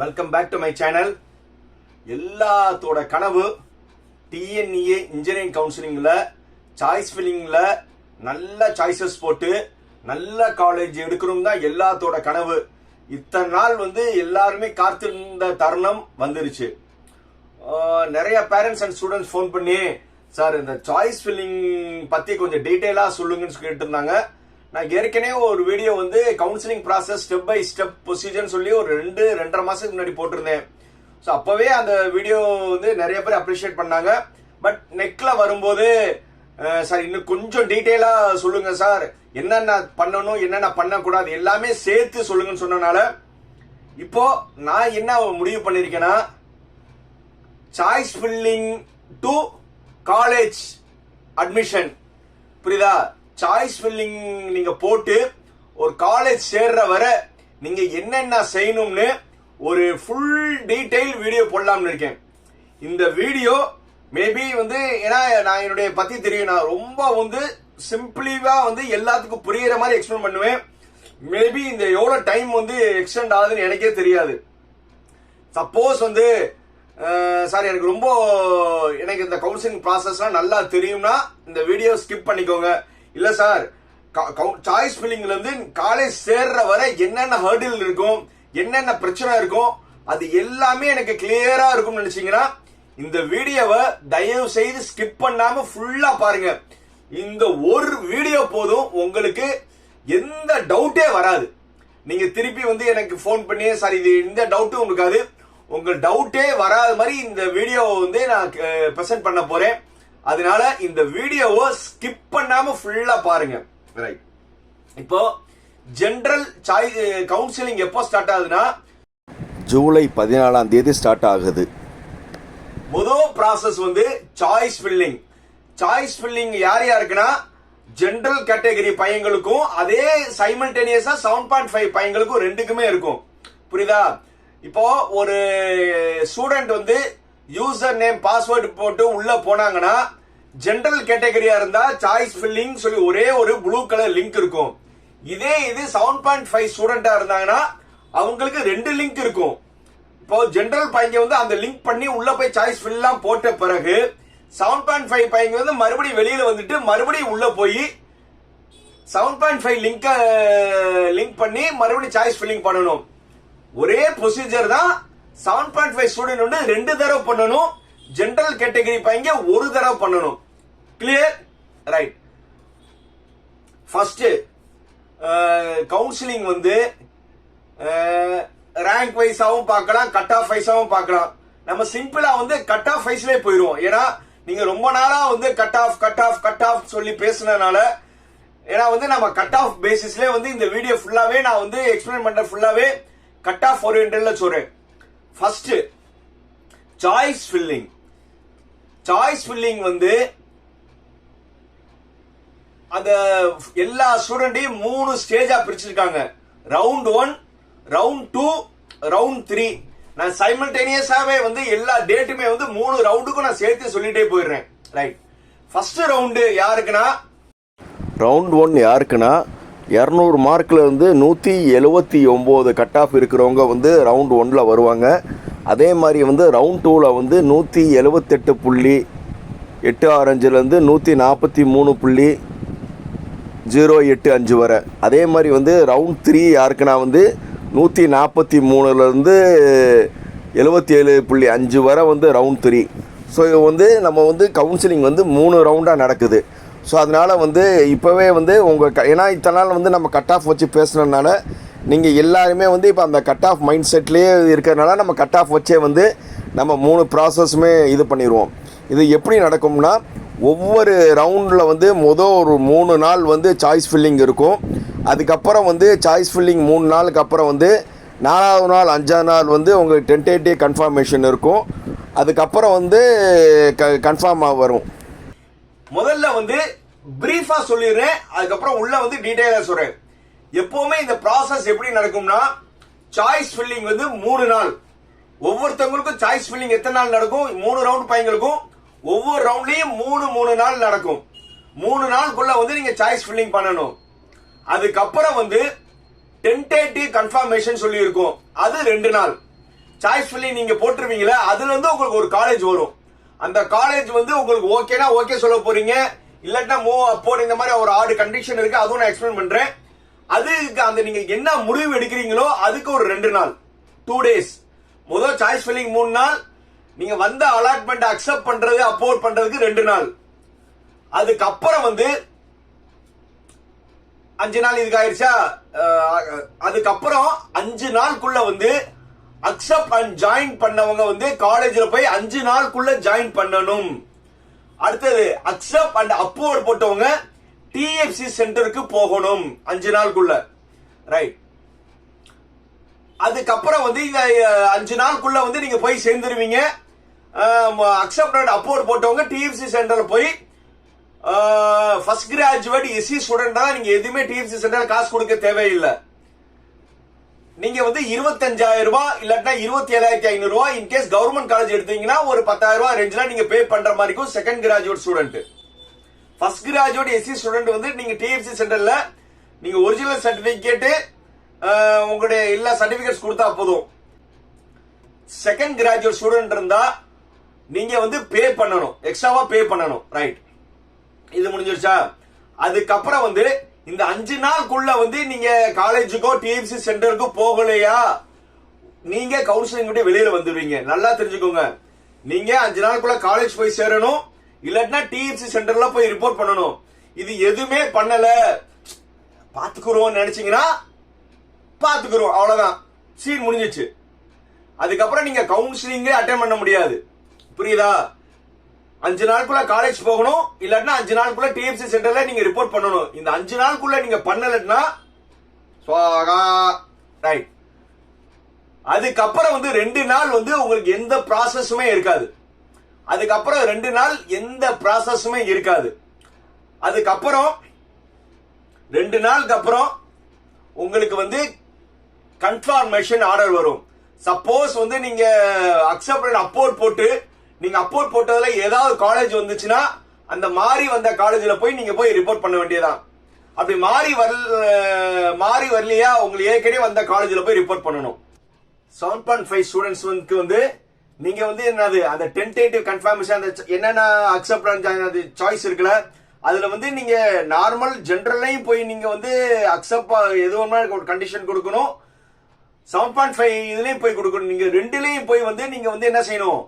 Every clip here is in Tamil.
Welcome back to my channel எல்லாத்தோட கனவு டிஎன்இஏ இன்ஜினியரிங் கவுன்சிலிங்கில் சாய்ஸ் ஃபில்லிங்கில் நல்ல சாய்ஸஸ் போட்டு நல்ல காலேஜ் எடுக்கணும் தான் எல்லாத்தோட கனவு. இத்தனை நாள் வந்து எல்லாருமே காத்திருந்த தருணம் வந்துருச்சு. நிறைய பேரண்ட்ஸ் அண்ட் ஸ்டூடெண்ட்ஸ் ஃபோன் பண்ணி சார் இந்த சாய்ஸ் ஃபில்லிங் பற்றி கொஞ்சம் டீட்டெயிலாக சொல்லுங்கன்னு கேட்டிருந்தாங்க. நான் ஏற்கனவே ஒரு வீடியோ வந்து counselling process step by step ப்ரொசீஜர்னு சொல்லி ஒரு ரெண்டு ரெண்டரை மாசத்துக்கு முன்னாடி போட்டிருந்தேன். ஸோ அப்போவே அந்த வீடியோ வந்து நிறைய பேர் அப்ரிஷியேட் பண்ணாங்க. பட் நெக்ல வரும்போது சார் இன்னும் கொஞ்சம் டீட்டெயிலாக சொல்லுங்க சார் என்னென்ன பண்ணணும் என்னென்ன பண்ணக்கூடாது எல்லாமே சேர்த்து சொல்லுங்கன்னு சொன்னனால இப்போ நான் என்ன முடிவு பண்ணியிருக்கேன்னா choice filling to college admission புரியுதா? சாய்ஸ் ஃபில்லிங் நீங்க போட்டு ஒரு காலேஜ் சேர்ற வர நீங்க என்னென்ன செய்யணும்னு ஒரு ஃபுல் டீடைல் வீடியோ போடலாம்னு இருக்கேன். இந்த வீடியோ மேபி வந்து ஏன்னா நான் என்னுடைய பத்தி தெரியும். நான் ரொம்ப வந்து சிம்பிளிவா வந்து எல்லாத்துக்கும் புரியுற மாதிரி எக்ஸ்பிளைன் பண்ணுவேன். மேபி இந்த எவ்வளோ டைம் வந்து எக்ஸ்டெண்ட் ஆகுதுன்னு எனக்கே தெரியாது. சப்போஸ் வந்து சார் எனக்கு ரொம்ப எனக்கு இந்த கவுன்சிலிங் ப்ராசஸ்லாம் நல்லா தெரியும்னா இந்த வீடியோ ஸ்கிப் பண்ணிக்கோங்க. இல்ல சார் சாய்ஸ் ஃபில்லிங்ல இருந்து காலேஜ் சேர்ற வரை என்னென்ன ஹர்டில் இருக்கும் என்னென்ன பிரச்சனை இருக்கும் அது எல்லாமே எனக்கு கிளியரா இருக்கும்னு நினைச்சீங்கன்னா இந்த வீடியோவை தயவு செய்து ஸ்கிப் பண்ணாம ஃபுல்லா பாருங்க. இந்த ஒரு வீடியோ போதும் உங்களுக்கு எந்த டவுட்டே வராது. நீங்க திருப்பி வந்து எனக்கு ஃபோன் பண்ணி சார் இது இந்த டவுட்டும் இருக்காது உங்க டவுட்டே வராத மாதிரி இந்த வீடியோவை வந்து நான் ப்ரெசென்ட் பண்ண போறேன். அதனால இந்த வீடியோவை ஸ்கிப் பண்ணாம ஃபுல்லா பாருங்க. ரைட் இப்போ ஜெனரல் சாய் கவுன்சிலிங் எப்போ ஸ்டார்ட் ஆகுதுன்னா ஜூலை பதினாலாம் தேதி ஸ்டார்ட் ஆகுது. முதல் ப்ராசஸ் வந்து சாய்ஸ் ஃபில்லிங் சாய்ஸ் ஃபில்லிங் யார் யாருக்குன்னா ஜெனரல் கேட்டகரி பையங்களுக்கும் அதே சைமல்டேனியஸா செவன் பாயிண்ட் ஃபைவ் பையங்களுக்கும் ரெண்டுக்குமே இருக்கும். புரியுதா? இப்போ ஒரு ஸ்டூடெண்ட் வந்து யூசர் நேம் பாஸ்வேர்டு போட்டு உள்ள போனாங்கன்னா ஜென்ரல் கேட்டகரியா இருந்தா சாய்ஸ் ஃபில்லிங் சொல்லி ஒரே ஒரு ப்ளூ கலர் லிங்க் இருக்கும். இதே இது செவன் பாயிண்ட் ஃபைவ் ஸ்டூடெண்டா இருந்தாங்கன்னா அவங்களுக்கு ரெண்டு லிங்க் இருக்கும். இப்போ ஜென்ரல் பையங்க வந்து அந்த லிங்க் பண்ணி உள்ள போய் சாய்ஸ் ஃபில்லாம் போட்ட பிறகு செவன் பாயிண்ட் ஃபைவ் பையங்க வந்து மறுபடியும் வெளியில வந்துட்டு மறுபடியும் உள்ள போய் seven point five link link பண்ணி மறுபடியும் சாய்ஸ் ஃபில்லிங் பண்ணணும். ஒரே ப்ரொசீஜர் தான் செவன் பாயிண்ட் ஃபைவ் ஸ்டூடெண்ட் வந்து ரெண்டு தடவை பண்ணணும். ஜென்ரல் கேட்டகரி பையங்க ஒரு தடவை பண்ணணும். கிளியர் ரைட் ஃபர்ஸ்ட் கவுன்சிலிங் வந்து uh, ரேங்க் வைஸாவும் பார்க்கலாம் கட் ஆஃப் வைஸாவும் பார்க்கலாம். நம்ம சிம்பிளா வந்து கட் ஆஃப் வைஸ்லயே போயிருவோம். ஏன்னா நீங்க ரொம்ப நாளா வந்து cut off cut off cut off சொல்லி பேசுனதுனால ஏன்னா வந்து நம்ம கட் ஆஃப் பேசிஸ்ல வந்து இந்த வீடியோ ஃபுல்லாவே நான் வந்து எக்ஸ்பிளைன் பண்ற ஃபுல்லாவே கட் ஆஃப் ஓரியன்டல்ல சொல்றேன். First choice filling choice filling வந்து அந்த எல்லா ஸ்டூடெண்ட்டையும் மூணு ஸ்டேஜா பிரிச்சிருக்காங்க. Round one round two round three நான் சைமல்டேனியஸாவே வந்து எல்லா டேட்டுமே வந்து மூணு ரவுண்டுக்கும் நான் சேர்த்து சொல்லிட்டே போயிடுறேன். ரைட் ஃபர்ஸ்ட் ரவுண்டு யாருக்குன்னா? ரவுண்ட் ஒன் யாருக்குன்னா? இரநூறு மார்க்லேருந்து நூற்றி எழுபத்தி ஒம்பது கட் ஆஃப் இருக்கிறவங்க வந்து ரவுண்ட் ஒன்றில் வருவாங்க. அதே மாதிரி வந்து ரவுண்ட் டூவில் வந்து நூற்றி எழுபத்தெட்டு புள்ளி எட்டு ஆரஞ்சுலேருந்து நூற்றி நாற்பத்தி மூணு புள்ளி ஜீரோ எட்டு அஞ்சு வரை. அதே மாதிரி வந்து ரவுண்ட் த்ரீ யாருக்குன்னா வந்து நூற்றி நாற்பத்தி மூணுலேருந்து எழுபத்தி ஏழு புள்ளி அஞ்சு வரை வந்து ரவுண்ட் த்ரீ ஸோ இது வந்து நம்ம வந்து கவுன்சிலிங் வந்து மூணு ரவுண்டாக நடக்குது. ஸோ அதனால் வந்து இப்போவே வந்து உங்கள் க ஏன்னா இத்தனை நாள் வந்து நம்ம கட் ஆஃப் வச்சு பேசுனதுனால நீங்கள் எல்லாருமே வந்து இப்போ அந்த கட் ஆஃப் மைண்ட் செட்லேயே இருக்கிறதுனால நம்ம கட் ஆஃப் வச்சே வந்து நம்ம மூணு ப்ராசஸுமே இது பண்ணிடுவோம் இது எப்படி நடக்கும்னா ஒவ்வொரு ரவுண்டில் வந்து மொதல் ஒரு மூணு நாள் வந்து சாய்ஸ் ஃபில்லிங் இருக்கும். அதுக்கப்புறம் வந்து சாய்ஸ் ஃபில்லிங் மூணு நாளுக்கு அப்புறம் வந்து நாலாவது நாள் அஞ்சாவது நாள் வந்து உங்களுக்கு டென்டேட்டிவ் கன்ஃபர்மேஷன் இருக்கும். அதுக்கப்புறம் வந்து க கன்ஃபார்மாக வரும். முதல்ல வந்து பிரீஃபா சொல்லிடுறேன் அதுக்கப்புறம் உள்ள வந்து டீடைலா சொல்றேன். எப்பவுமே இந்த ப்ராசஸ் எப்படி நடக்கும்னா சாய்ஸ் ஃபில்லிங் வந்து மூணு நாள். ஒவ்வொருத்தவங்களுக்கும் சாய்ஸ் ஃபில்லிங் எத்தனை நாள் நடக்கும்? மூணு ரவுண்ட் பையங்களுக்கும் ஒவ்வொரு ரவுண்ட்லயும் மூணு மூணு நாள் நடக்கும். மூணு நாளுக்குள்ள வந்து நீங்க சாய்ஸ் ஃபில்லிங் பண்ணணும். அதுக்கப்புறம் வந்து டென்டேட்டிவ் கன்ஃபர்மேஷன் சொல்லி இருக்கும் அது ரெண்டு நாள். சாய்ஸ் ஃபில்லிங் நீங்க போட்டுருவீங்களா அதுல இருந்து உங்களுக்கு ஒரு காலேஜ் வரும். அந்த காலேஜ் வந்து உங்களுக்கு ஓகேனா ஓகே சொல்ல போறீங்க. இல்லட்டா மூவ் அப்போன் இந்த மாதிரி ஒரு ஆறு கண்டிஷன் இருக்கு அதுவும் நான் எக்ஸ்பிளைன் பண்றேன். அதுக்கு அந்த நீங்க என்ன முடிவு எடுக்கிறீங்களோ அதுக்கு ஒரு ரெண்டு நாள். டூ டேஸ் முதல் சாய்ஸ் ஃபில்லிங் மூணு நாள். நீங்க வந்த அலாட்மெண்ட் அக்செப்ட் பண்றது அப்போர்ட் பண்றதுக்கு ரெண்டு நாள். அதுக்கப்புறம் வந்து அஞ்சு நாள் இதுக்கு ஆயிடுச்சா அதுக்கப்புறம் அஞ்சு நாளுக்குள்ள வந்து அக்செப்ட் அண்ட் ஜாயின் பண்ணவங்க வந்து காலேஜில் போய் அஞ்சு நாளுக்குள்ள ஜாயின் பண்ணணும். அடுத்தது அக்செப்ட் அண்ட் அப்ரூவல் போட்டவங்க டிஎஃப்சி சென்டருக்கு போகணும் அஞ்சு நாளுக்குள்ள. ரைட் அதுக்கப்புறம் வந்து இந்த அஞ்சு நாளுக்குள்ள வந்து நீங்க போய் சேர்ந்துருவீங்க. அக்செப்ட் அண்ட் அப்ரூவல் போட்டவங்க டிஎஃப்சி சென்டரில் போய் ஃபர்ஸ்ட் கிராஜுவேட் எஸ்சி ஸ்டூடெண்ட் தான் நீங்க எதுவுமே டிஎஃப்சி சென்டர் காசு கொடுக்க தேவையில்லை. நீங்க வந்து இருபத்தஞ்சாயிரம் ரூபாய் இல்லாட்டா இருபத்தி ஏழாயிரத்தி ஐநூறு ரூபாய் இன்கேஸ் கவர்மெண்ட் காலேஜ் எடுத்தீங்கன்னா ஒரு பத்தாயிரம் ரூபாய் ரேஞ்சில நீங்க பே பண்ற மாதிரி இருக்கும் second graduate student first graduate SC student வந்து நீங்க டிஎஃப்சி சென்டர்ல நீங்க ஒரிஜினல் சர்டிபிகேட் உங்களுடைய எல்லா சர்டிபிகேட்ஸ் கொடுத்தா போதும். செகண்ட் கிராஜுவேட் ஸ்டூடெண்ட் இருந்தா நீங்க வந்து பே பண்ணணும் எக்ஸ்ட்ராவா பே பண்ணணும் ரைட் இது முடிஞ்சிருச்சா? அதுக்கப்புறம் வந்து இந்த அஞ்சு நாளுக்குள்ள வந்து நீங்க காலேஜுக்கோ டிஎஃப்சி சென்டருக்கோ போகலையா? நீங்க கவுன்சிலிங் விட்டு வெளியில வந்துடுவீங்க. நல்லா தெரிஞ்சுக்கோங்க. நீங்க அஞ்சு நாளுக்குள்ள காலேஜ் போய் சேரணும். இல்லாட்டினா டிஎஃப்சி சென்டர்ல போய் ரிப்போர்ட் பண்ணணும். இது எதுவுமே பண்ணல. பாத்துக்குறோம் நினைச்சீங்கன்னா பாத்துக்குறோம் அவ்வளவுதான். சீன் முடிஞ்சிச்சு. அதுக்கப்புறம் நீங்க கவுன்சிலிங்கே அட்டன் பண்ண முடியாது. புரியுதா? அஞ்சு நாளுக்குள்ள காலேஜ் போகணும் இல்லாட்டினா அஞ்சு நாளுக்குள்ள டிஎம்சி சென்டர்ல நீங்க ரிப்போர்ட் பண்ணணும். இந்த அஞ்சு நாளுக்குள்ள நீங்க பண்ணலன்னா ரைட் அதுக்கப்புறம் வந்து ரெண்டு நாள் வந்து உங்களுக்கு எந்த ப்ராசஸுமே இருக்காது. அதுக்கப்புறம் ரெண்டு நாள் எந்த ப்ராசஸுமே இருக்காது. அதுக்கப்புறம் ரெண்டு நாளுக்கு அப்புறம் உங்களுக்கு வந்து கன்ஃபார்மேஷன் ஆர்டர் வரும். சப்போஸ் வந்து நீங்க அக்செப்ட் அப்போர்ட் போட்டு நீங்க அப்போர்ட் போட்டதுல ஏதாவது காலேஜ் வந்துச்சுன்னா அந்த மாறி வந்த காலேஜ்ல போய் நீங்க போய் ரிப்போர்ட் பண்ண வேண்டியதான் அப்படி மாறி வரல மாறி வரலையா உங்களுக்கு ஏற்கனவே வந்த காலேஜ்ல போய் ரிப்போர்ட் பண்ணணும். செவன் பாயிண்ட் ஃபைவ் ஸ்டூடெண்ட்ஸ் வந்து நீங்க வந்து என்னது அந்த டென்டேட்டிவ் கன்ஃபர்மேஷன் அந்த என்னென்ன அக்செப்ட் சாய்ஸ் இருக்குல்ல அதுல வந்து நீங்க நார்மல் ஜென்ரல்லையும் போய் நீங்க வந்து அக்செப்ட் எது ஒரு கண்டிஷன் கொடுக்கணும். செவன் பாயிண்ட் ஃபைவ் இதுலயும் போய் கொடுக்கணும். நீங்க ரெண்டுலயும் போய் வந்து நீங்க வந்து என்ன செய்யணும்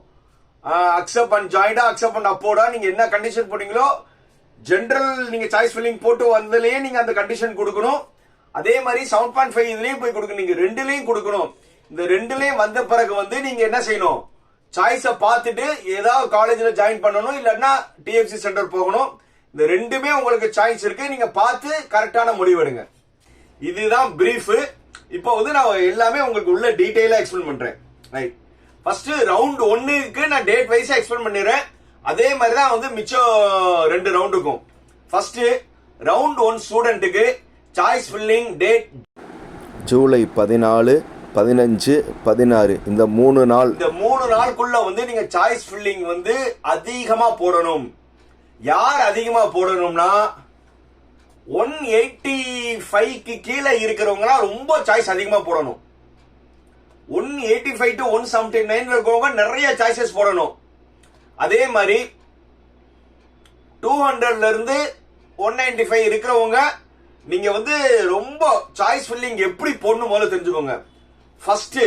அக்செப்ட் அண்ட் ஜாயிண்டா அக்செப்ட் அண்ட் அப்போடா நீங்க என்ன கண்டிஷன் போட்டீங்களோ ஜென்ரல் நீங்க சாய்ஸ் ஃபில்லிங் போட்டு வந்ததுலயே நீங்க அந்த கண்டிஷன் கொடுக்கணும். அதே மாதிரி செவன் பாயிண்ட் ஃபைவ் இதுலயும் போய் கொடுக்கணும். நீங்க ரெண்டுலயும் கொடுக்கணும். இந்த ரெண்டுலயும் வந்த பிறகு வந்து நீங்க என்ன செய்யணும்? சாய்ஸை பார்த்துட்டு ஏதாவது காலேஜ்ல ஜாயின் பண்ணணும் இல்லைன்னா டிஎஃப்சி சென்டர் போகணும். இந்த ரெண்டுமே உங்களுக்கு சாய்ஸ் இருக்கு. நீங்க பார்த்து கரெக்டான முடிவெடுங்க இதுதான் பிரீஃப் இப்போ வந்து நான் எல்லாமே உங்களுக்கு உள்ள டீட்டெயிலாக எக்ஸ்பிளைன் பண்றேன். ரைட் ஃபர்ஸ்ட் ரவுண்ட் ஒன்னுக்கு நான் டேட் வைஸா எக்ஸ்பிளைன் பண்ணிடுறேன். அதே மாதிரி தான் வந்து மிச்சம் ரெண்டு ரவுண்டுக்கும் ஃபர்ஸ்ட் ரவுண்ட் ஒன் ஸ்டூடெண்ட்டுக்கு சாய்ஸ் ஃபில்லிங் டேட் ஜூலை பதினாலு பதினஞ்சு பதினாறு. இந்த மூணு நாள். இந்த மூணு நாளுக்குள்ள வந்து நீங்க சாய்ஸ் ஃபில்லிங் வந்து அதிகமா போடணும். யார் அதிகமா போடணும்னா ஒன் எயிட்டி ஃபைவ்க்கு கீழே இருக்கிறவங்க ரொம்ப சாய்ஸ் அதிகமா போடணும். One eighty five to one seventy nine இருக்கிறவங்க நிறைய சாய்ஸஸ் போடணும். அதே மாதிரி டூ ஹண்ட்ரட்ல இருந்து ஒன் நைன்டி ஃபைவ் இருக்கிறவங்க நீங்க வந்து ரொம்ப சாய்ஸ் ஃபில்லிங் எப்படி போடணும் முதல்ல தெரிஞ்சுக்கோங்க. ஃபர்ஸ்ட்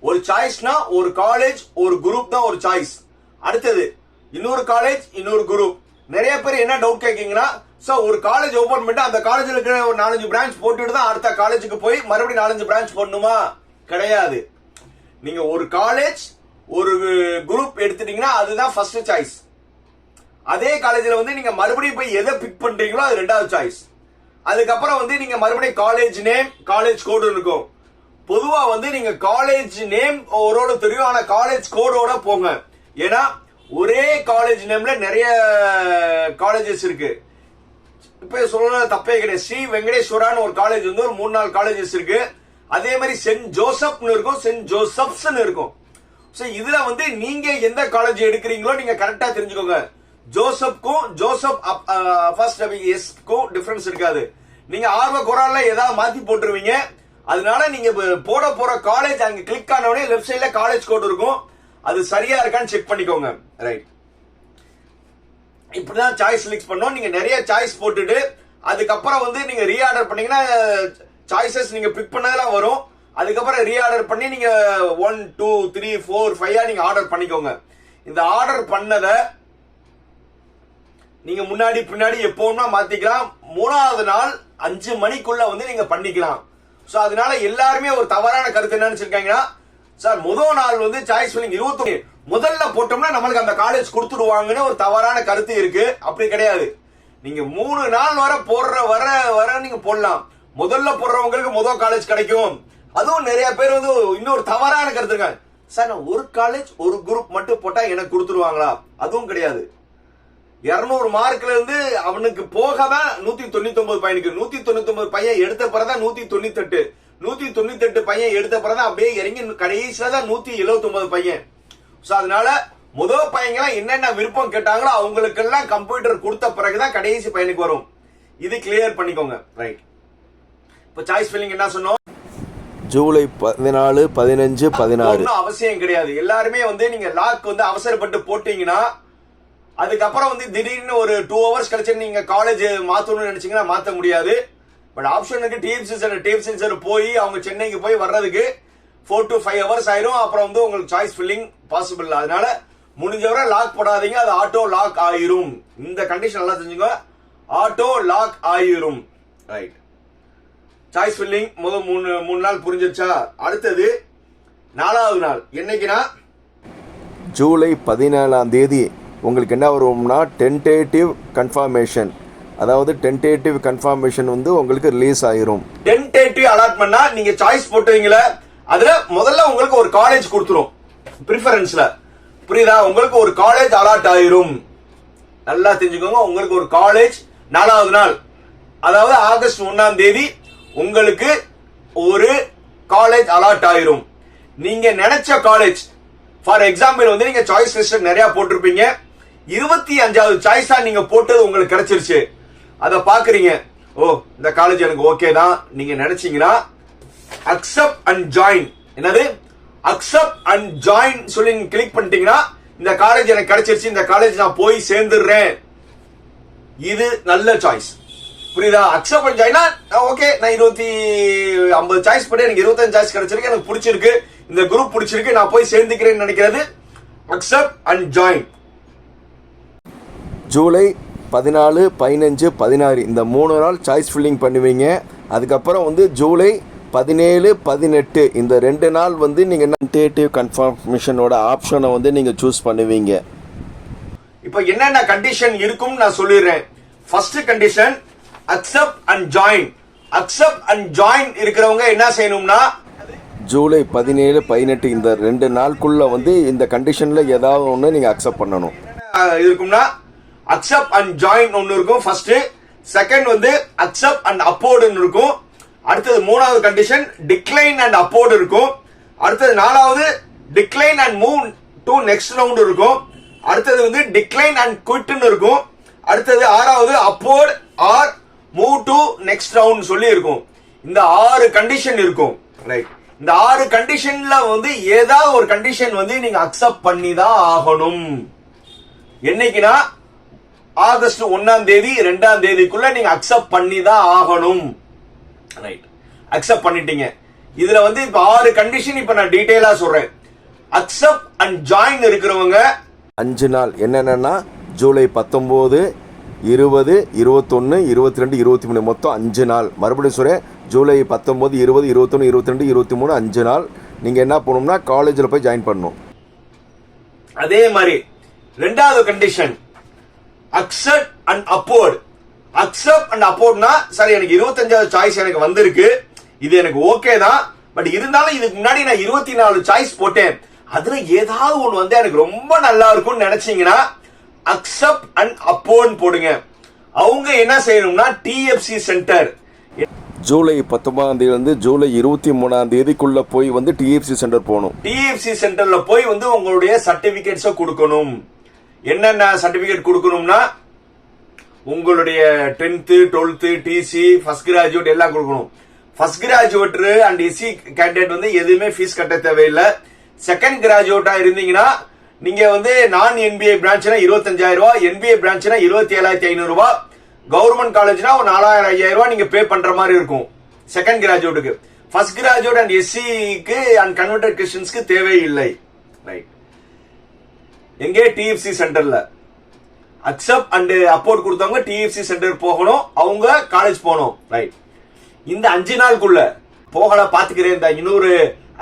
ஒரு சாய்ஸ்னா ஒரு காலேஜ் ஒரு குரூப் தான் ஒரு சாய்ஸ் அடுத்தது இன்னொரு காலேஜ் இன்னொரு குரூப் நிறைய பேர் என்ன டவுட் கேட்கீங்கன்னா சார் ஒரு காலேஜ் ஓபன் பண்ணிட்டு அந்த காலேஜ்ல இருக்கிற ஒரு நாலஞ்சு பிரான்ச் போட்டுட்டு தான் அடுத்த காலேஜுக்கு போய் மறுபடியும் நாலஞ்சு பிரான்ச் போடணுமா? கிடையாது. நீங்க ஒரு காலேஜ் ஒரு குரூப் எடுத்துட்டீங்கன்னா அதுதான் ஃபர்ஸ்ட் சாய்ஸ் அதே காலேஜில் வந்து நீங்க மறுபடியும் போய் எதை பிக் பண்றீங்களோ அது ரெண்டாவது சாய்ஸ் அதுக்கப்புறம் வந்து நீங்க மறுபடியும் காலேஜ் நேம் காலேஜ் கோடு இருக்கும். பொதுவா வந்து நீங்க காலேஜ் நேம் ஓரோட தெரியும் ஆனா காலேஜ் கோடோட போங்க. ஏன்னா ஒரே காலேஜ் நேம்ல நிறைய காலேஜஸ் இருக்கு. இப்ப சொல்ல தப்பே கிடையாது. ஸ்ரீ வெங்கடேஸ்வரான்னு ஒரு காலேஜ் வந்து ஒரு மூணு நாலு காலேஜஸ் இருக்கு. அதே மாதிரி சென்ட் ஜோசப்னு இருக்கும் சென்ட் ஜோசப்ஸ்னு இருக்கும். ஸோ இதுல வந்து நீங்க எந்த காலேஜ் எடுக்கிறீங்களோ நீங்க கரெக்டா தெரிஞ்சுக்கோங்க. ஜோசப்க்கும் ஜோசப் ஃபர்ஸ்ட் எஸ்க்கும் டிஃபரன்ஸ் இருக்காது. நீங்க ஆர்வ குரால ஏதாவது மாத்தி போட்டுருவீங்க. அதனால நீங்க போட போற காலேஜ் அங்க கிளிக் ஆன உடனே லெஃப்ட் சைட்ல காலேஜ் கோட் இருக்கும். அது சரியா இருக்கான்னு செக் பண்ணிக்கோங்க. ரைட் இப்படிதான் சாய்ஸ் செலக்ட் பண்ணோம். நீங்க நிறைய சாய்ஸ் போட்டுட்டு அதுக்கப்புறம் வந்து நீங்க ரீஆர்டர் பண்ணீங்கன்னா சாய்ஸஸ் நீங்க பிக் பண்ணதெல்லாம் வரும். அதுக்கப்புறம் ரீஆர்டர் பண்ணி நீங்க one two three four five நீங்க ஆர்டர் பண்ணிக்கோங்க. இந்த ஆர்டர் பண்ணதை நீங்க முன்னாடி பின்னாடி எப்போன்னா மாத்திக்கலாம். மூணாவது நாள் அஞ்சு மணிக்குள்ள வந்து நீங்க பண்ணிக்கலாம். சோ அதனால எல்லாருமே ஒரு தவறான கருத்து என்ன நினைச்சிருக்காங்கன்னா சார் முதல் நாள் வந்து சாய்ஸ் ஃபில்லிங் இருபத்தி முதல்ல போட்டோம்னா நம்மளுக்கு அந்த காலேஜ் கொடுத்துருவாங்கன்னு ஒரு தவறான கருத்து இருக்கு. அப்படி கிடையாது. நீங்க மூணு நாள் வர போடுற வர வர நீங்க போடலாம். முதல்ல போடுறவங்களுக்கு முதல் காலேஜ் கிடைக்கும். அதுவும் நிறைய பேர் வந்து இன்னொரு தவறான கருத்து சார் நான் ஒரு காலேஜ் ஒரு குரூப் மட்டும் போட்டா எனக்கு கொடுத்துருவாங்களா? அதுவும் கிடையாது. இருநூறு மார்க்ல இருந்து அவனுக்கு போகதான் நூத்தி தொண்ணூத்தி ஒன்பது பையனுக்கு. நூத்தி தொண்ணூத்தி ஒன்பது பையன் எடுத்த பிறதான் நூத்தி தொண்ணூத்தி எட்டு நூத்தி தொண்ணூத்தி எட்டு பையன் எடுத்த பிறதான் அப்படியே இறங்கி கடைசியில தான் நூத்தி எழுபத்தி ஒன்பது பையன். சோ அதனால முதல் பையங்களாம் என்னென்ன விருப்பம் கேட்டாங்களோ அவங்களுக்கெல்லாம் கம்ப்யூட்டர் கொடுத்த பிறகுதான் கடைசி பையனுக்கு வரும். இது கிளியர் பண்ணிக்கோங்க. ரைட் இப்ப சாய்ஸ் ஃபில்லிங் என்ன சொன்னோம்? ஜூலை பதினாலு பதினஞ்சு பதினாறு. அவசியம் கிடையாது. எல்லாருமே வந்து நீங்க லாக் வந்து அவசரப்பட்டு போட்டீங்கன்னா அதுக்கப்புறம் வந்து திடீர்னு ஒரு டூ ஹவர்ஸ் கழிச்சு நீங்க காலேஜ் மாத்தணும்னு நினைச்சீங்கன்னா மாத்த முடியாது. பட் ஆப்ஷனுக்கு டிஎஃப்சி சென்டர் டிஎஃப்சி சென்டர் போய் அவங்க சென்னைக்கு போய் வர்றதுக்கு ஃபோர் டு ஃபைவ் ஹவர்ஸ் ஆயிரும். அப்புறம் வந்து உங்களுக்கு சாய்ஸ் ஃபில்லிங் பாசிபிள் அதனால முடிஞ்சவரை லாக் போடாதீங்க. அது ஆட்டோ லாக் ஆயிரும். இந்த கண்டிஷன் எல்லாம் தெரிஞ்சுங்க ஆட்டோ லாக் ஆயிரும். ரைட் சாய்ஸ் ஃபில்லிங் முதல் மூணு மூணு நாள் புரிஞ்சிருச்சா? அடுத்தது நாலாவது நாள். என்னைக்குன்னா ஜூலை பதினேழாம் தேதி. உங்களுக்கு என்ன வரும்னா டென்டேட்டிவ் கன்ஃபர்மேஷன் அதாவது டென்டேட்டிவ் கன்ஃபர்மேஷன் வந்து உங்களுக்கு ரிலீஸ் ஆயிரும். டென்டேட்டிவ் அலாட்மெண்ட்னா நீங்க சாய்ஸ் போட்டுவீங்களே அதுல முதல்ல உங்களுக்கு ஒரு காலேஜ் கொடுத்துரும். ப்ரிஃபரன்ஸ்ல புரியுதா? உங்களுக்கு ஒரு காலேஜ் அலாட் ஆயிரும். நல்லா தெரிஞ்சுக்கோங்க உங்களுக்கு ஒரு காலேஜ் நாலாவது நாள். அதாவது ஆகஸ்ட் ஒன்னாம் தேதி உங்களுக்கு ஒரு காலேஜ் அலாட் ஆயிரும். நீங்க நினைச்ச காலேஜ் ஃபார் எக்ஸாம்பிள் வந்து நீங்க சாய்ஸ் லிஸ்ட் நிறைய போட்டிருப்பீங்க. இருபத்தி அஞ்சாவது சாய்ஸா நீங்க போட்டது உங்களுக்கு கிடைச்சிருச்சு. அதை பாக்குறீங்க ஓ இந்த காலேஜ் எனக்கு ஓகே தான். நீங்க நினைச்சீங்கன்னா அக்செப்ட் அண்ட் ஜாயின் என்னது? அக்செப்ட் அண்ட் ஜாயின் சொல்லி நீங்க கிளிக் பண்ணிட்டீங்கன்னா இந்த காலேஜ் எனக்கு கிடைச்சிருச்சு. இந்த காலேஜ் நான் போய் சேர்ந்துடுறேன். இது நல்ல சாய்ஸ் புரியுதா? அக்செப்ட் அண்ட் ஜாயினா ஓகே நான் இருபத்தி ஐம்பது சாய்ஸ் பண்ணி எனக்கு இருபத்தஞ்சு சாய்ஸ் கிடைச்சிருக்கு. எனக்கு பிடிச்சிருக்கு. இந்த குரூப் பிடிச்சிருக்கு. நான் போய் சேர்ந்துக்கிறேன்னு நினைக்கிறது. அக்செப்ட் அண்ட் ஜாயின் ஜூலை பதினாலு பதினஞ்சு பதினாறு. இந்த மூணு நாள் சாய்ஸ் ஃபில்லிங் பண்ணுவீங்க. அதுக்கப்புறம் வந்து ஜூலை பதினேழு பதினெட்டு. இந்த ரெண்டு நாள் வந்து நீங்கள் டென்டேட்டிவ் கன்ஃபர்மேஷனோட ஆப்ஷனை வந்து நீங்கள் சூஸ் பண்ணுவீங்க. இப்போ என்னென்ன கண்டிஷன் இருக்கும் நான் சொல்லிடுறேன். First condition accept and join accept and join இருக்கிறவங்க என்ன செய்யணும்னா ஜூலை பதினேழு பதினெட்டு இந்த ரெண்டு நாளுக்குள்ளே வந்து இந்த கண்டிஷனில் ஏதாவது ஒன்று நீங்கள் அக்செப்ட் பண்ணணும். இருக்கும்னா அக்செப்ட் அண்ட் ஜாயின் ஒன்னு இருக்கும் ஃபர்ஸ்ட் செகண்ட் வந்து அக்செப்ட் அண்ட் அப்போர்டுன்னு இருக்கும். அடுத்தது மூணாவது கண்டிஷன் டிக்ளைன் அண்ட் அப்போர்டு இருக்கும். அடுத்தது நாலாவது decline and move to next round இருக்கும். அடுத்தது வந்து டிக்ளைன் அண்ட் குவிட்னு இருக்கும். அடுத்தது ஆறாவது upward or move to next round சொல்லி இருக்கும் இந்த ஆறு கண்டிஷன் இருக்கும். ரைட் இந்த ஆறு கண்டிஷன்ல வந்து ஏதாவது ஒரு கண்டிஷன் வந்து நீங்க அக்செப்ட் பண்ணி தான் ஆகணும். என்னைக்குன்னா ஆகஸ்ட் ஒன்னாம் தேதி ரெண்டாம் தேதிக்குள்ள நீங்க அக்செப்ட் பண்ணி தான் ஆகணும். ரைட் அக்செப்ட் பண்ணிட்டீங்க. இதுல வந்து இப்ப ஆறு கண்டிஷன் இப்ப நான் டீடைலா சொல்றேன். அக்செப்ட் அண்ட் ஜாயின் இருக்கிறவங்க அஞ்சு நாள். என்னென்னா ஜூலை பத்தொம்போது இருபது இருபத்தொன்று இருபத்தி ரெண்டு இருபத்தி மூணு மொத்தம் அஞ்சு நாள். மறுபடியும் சொல்கிறேன் ஜூலை பத்தொம்போது இருபது இருபத்தொன்று இருபத்தி ரெண்டு இருபத்தி மூணு அஞ்சு நாள். நீங்கள் என்ன பண்ணணும்னா காலேஜில் போய் ஜாயின் பண்ணணும். அதே மாதிரி ரெண்டாவது condition accept and upward accept and அப்போர்ட்னா சரி எனக்கு இருபத்தஞ்சாவது சாய்ஸ் எனக்கு வந்திருக்கு. இது எனக்கு ஓகே தான். பட் இருந்தாலும் இதுக்கு முன்னாடி நான் இருபத்தி நாலு சாய்ஸ் போட்டேன். அதுல ஏதாவது ஒன்று வந்து எனக்கு ரொம்ப நல்லா இருக்கும்னு நினைச்சீங்கன்னா அக்செப்ட் அண்ட் அப்போர்ட் போடுங்க. அவங்க என்ன செய்யணும்னா டிஎஃப்சி சென்டர் ஜூலை பத்தொன்பதாம் தேதியிலேருந்து ஜூலை இருபத்தி மூணாம் தேதிக்குள்ளே போய் வந்து டிஎஃப்சி சென்டர் போகணும். டிஎஃப்சி சென்டர்ல போய் வந்து உங்களுடைய சர்டிபிகேட்ஸை கொடுக்கணும். என்னென்ன சர்டிபிகேட் கொடுக்கணும்னா உங்களுடைய tenth twelfth TC first graduate எல்லாம் கொடுக்கணும். First graduate and SC candidate வந்து எதுவுமே ஃபீஸ் கட்ட தேவையில்லை. செகண்ட் கிராஜுவேட்டா இருந்தீங்கன்னா நீங்க வந்து நான் என்பிஏ பிரான்ச்னா இருபத்தஞ்சாயிரம் ரூபாய் என்பிஏ பிரான்ச்னா இருபத்தி ஏழாயிரத்தி ஐநூறு ரூபாய் கவர்மெண்ட் காலேஜ்னா ஒரு நாலாயிரம் ஐயாயிரம் ரூபாய் நீங்க பே பண்ற மாதிரி இருக்கும். செகண்ட் கிராஜுவேட்டுக்கு ஃபர்ஸ்ட் கிராஜுவேட் அண்ட் எஸ்சிக்கு அண்ட் கன்வெர்டட் கிறிஸ்டின்ஸ்க்கு தேவையில்லை. ரைட் எங்கே டிஎஃப்சி சென்டர்ல அக்செப்ட் அண்ட் அப்போர்ட் கொடுத்தவங்க டிஎஃப்சி சென்டர் போகணும். அவங்க காலேஜ் போகணும். ரைட் இந்த அஞ்சு நாளுக்குள்ள போகல பாத்துக்கிறேன் இந்த இன்னொரு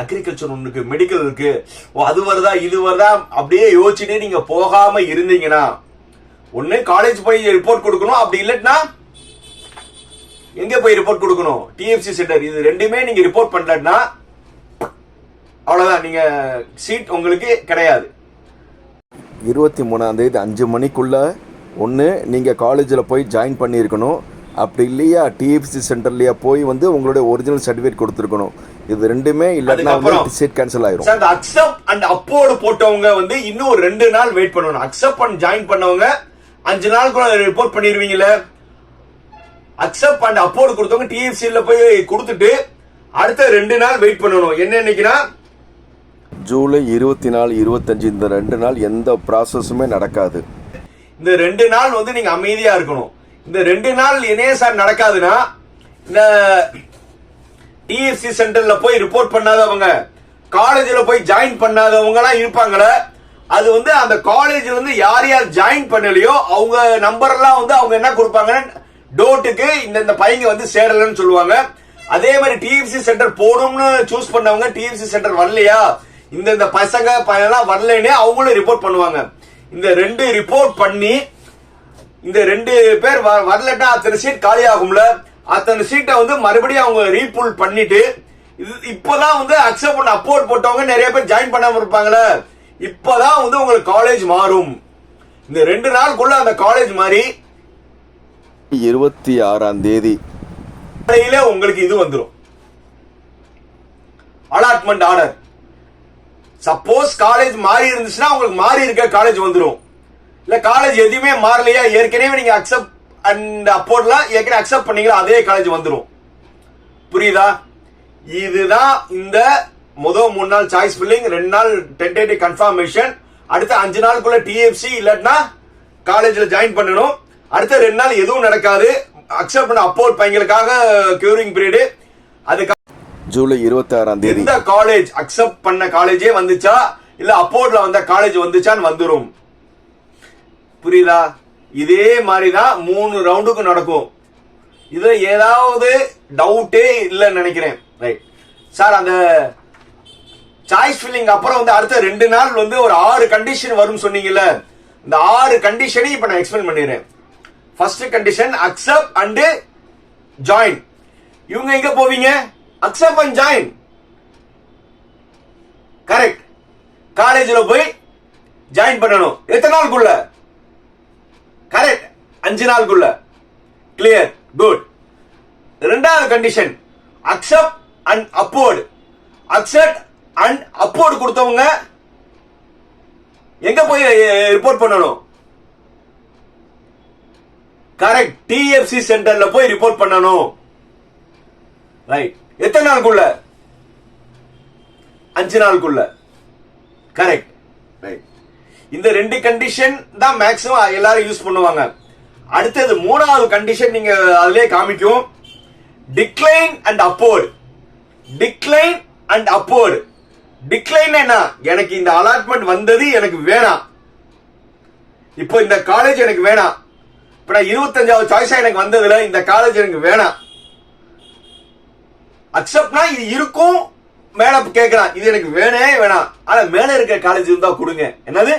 அக்ரிகல்ச்சர் ஒன்றுக்கு மெடிக்கல் இருக்கு. ஓ அது வருதா இது வருதா அப்படியே யோசிச்சுட்டே நீங்க போகாம இருந்தீங்கன்னா ஒண்ணு காலேஜ் போய் ரிப்போர்ட் கொடுக்கணும் அப்படி இல்லைன்னா எங்க போய் ரிப்போர்ட் கொடுக்கணும்? டிஎஃப்சி சென்டர் இது ரெண்டுமே நீங்க ரிப்போர்ட் பண்ணலன்னா அவ்வளவுதான். நீங்க சீட் உங்களுக்கு கிடையாது. இருபத்தி மூணாந்தேதி அஞ்சு மணிக்குள்ளே ஒன்று நீங்கள் காலேஜில் போய் ஜாயின் பண்ணியிருக்கணும். அப்படி இல்லையா டிஎஃப்சி சென்டர்லையா போய் வந்து உங்களுடைய ஒரிஜினல் சர்டிஃபிகேட் கொடுத்துருக்கணும். இது ரெண்டுமே வந்து சீட் கேன்சல் ஆயிரும். இந்த அக்செப்ட் அண்ட் அப்போர்டு போட்டவங்க வந்து இன்னும் ஒரு ரெண்டு நாள் வெயிட் பண்ணணும். அக்செப்ட் அண்ட் ஜாயின் பண்ணவங்க அஞ்சு நாளுக்குள்ள ரிப்போர்ட் பண்ணிடுவீங்கல்ல அக்செப்ட் அண்ட் அப்போர்டு கொடுத்தவங்க டிஎஃப்சில போய் கொடுத்துட்டு அடுத்த ரெண்டு நாள் வெயிட் பண்ணணும். என்ன இன்னைக்குன்னா? ஜூலை இருபத்தி நாலு இருபத்தஞ்சு இந்த ரெண்டு நாள் எந்த ப்ராசஸுமே நடக்காது. இந்த ரெண்டு நாள் வந்து நீங்க அமைதியா இருக்கணும். இந்த ரெண்டு நாள் என்ன சார் நடக்காதுன்னா இந்த டிஎஃப்சி சென்டர்ல போய் ரிப்போர்ட் பண்ணாதவங்க காலேஜில் போய் ஜாயின் பண்ணாதவங்க எல்லாம் இருப்பாங்களே அது வந்து அந்த காலேஜில் வந்து யார் யார் ஜாயின் பண்ணலையோ அவங்க நம்பர்லாம் வந்து அவங்க என்ன கொடுப்பாங்க டோட்டுக்கு இந்த இந்த பையங்க வந்து சேரலன்னு சொல்லுவாங்க. அதே மாதிரி டிஎஃப்சி சென்டர் போகணும்னு சூஸ் பண்ணவங்க டிஎஃப்சி சென்டர் வரலையா? இந்த இந்த பசங்க பையன்லாம் வரலைன்னே அவங்களும் ரிப்போர்ட் பண்ணுவாங்க. இந்த ரெண்டு ரிப்போர்ட் பண்ணி இந்த ரெண்டு பேர் வ- வரலன்னா அத்தனை சீட் காலி ஆகும்ல அத்தனை சீட்டை வந்து மறுபடியும் அவங்க ரீபுல் பண்ணிட்டு இது இப்பதான் வந்து அக்செப்ட் பண்ண அப்போர்ட் போட்டவங்க நிறைய பேர் ஜாயின் பண்ணாம இருப்பாங்களே. இப்பதான் வந்து உங்களுக்கு காலேஜ் மாறும். இந்த ரெண்டு நாளுக்குள்ள அந்த காலேஜ் மாறி இருபத்தி ஆறாம் தேதி. காலையில உங்களுக்கு இது வந்துடும் அலாட்மெண்ட் ஆர்டர் சப்போஸ் காலேஜ் மாறி இருந்துச்சுன்னா உங்களுக்கு மாறி இருக்க காலேஜ் வந்துடும் இல்ல காலேஜ் எதுவுமே மாறலையா? ஏற்கனவே நீங்க அக்செப்ட் அண்ட் அப்போர்ட்ல ஏற்கனவே அக்செப்ட் பண்ணீங்களா? அதே காலேஜ் வந்துடும் புரியுதா? இதுதான் இந்த முதல் மூணு நாள் சாய்ஸ் ஃபில்லிங் ரெண்டு நாள் டென்டேட்டிவ் கன்ஃபர்மேஷன் அடுத்த அஞ்சு நாளுக்குள்ள டிஎஃப்சி இல்லாட்டினா காலேஜ்ல ஜாயின் பண்ணணும். அடுத்த ரெண்டு நாள் எதுவும் நடக்காது. அக்செப்ட் பண்ண அப்போர்ட் பையங்களுக்காக கியூரிங் பீரியடு அதுக்கு ஜூலை இருபத்தி ஆறாம் தேதி. எந்த காலேஜ் அக்செப்ட் பண்ண காலேஜே வந்துச்சா? இல்ல அப்போர்ட்ல வந்த காலேஜ் வந்துச்சான்னு வந்துரும். புரியுதா? இதே மாதிரி தான் மூணு ரவுண்டுக்கு நடக்கும். இதுல ஏதாவது டவுட்டே இல்லைன்னு நினைக்கிறேன். ரைட் சார் அந்த சாய்ஸ் ஃபில்லிங் அப்புறம் வந்து அடுத்த ரெண்டு நாள் வந்து ஒரு ஆறு கண்டிஷன் வரும் சொன்னீங்கல்ல இந்த ஆறு கண்டிஷனையும் இப்போ நான் எக்ஸ்பிளைன் பண்ணிடுறேன். First condition accept and join இவங்க எங்க போவீங்க? அக்செப்ட் அண்ட் ஜாயின் கரெக்ட் காலேஜில் போய் ஜாயின் பண்ணணும். எத்தனை நாளுக்குள்ள? கரெக்ட் அஞ்சு நாளுக்குள்ள. கிளியர் குட் ரெண்டாவது condition accept and upward accept and upward கொடுத்தவங்க எங்க போய் ரிப்போர்ட் பண்ணணும்? கரெக்ட் டிஎஃப்சி சென்டர்ல போய் ரிப்போர்ட் பண்ணணும். ரைட் எத்தனை நாளுக்குள்ள? அஞ்சு நாளுக்குள்ள. கரெக்ட் ரைட் இந்த ரெண்டு கண்டிஷன் தான் மேக்ஸிமம் எல்லாரும் யூஸ் பண்ணுவாங்க. அடுத்தது மூணாவது கண்டிஷன் நீங்க அதிலே காமிக்கும். Decline and upward decline and upward decline என்ன? எனக்கு இந்த அலாட்மெண்ட் வந்தது எனக்கு வேணாம். இப்போ இந்த காலேஜ் எனக்கு வேணாம். இப்ப நான் இருபத்தஞ்சாவது சாய்ஸா எனக்கு வந்ததுல இந்த காலேஜ் எனக்கு வேணாம். அக்செப்ட்னா இது இருக்கும். மேல கேட்கலாம் இது எனக்கு வேணே வேணாம். ஆனா மேல இருக்கிற காலேஜ் இருந்தா கொடுங்க. என்னது?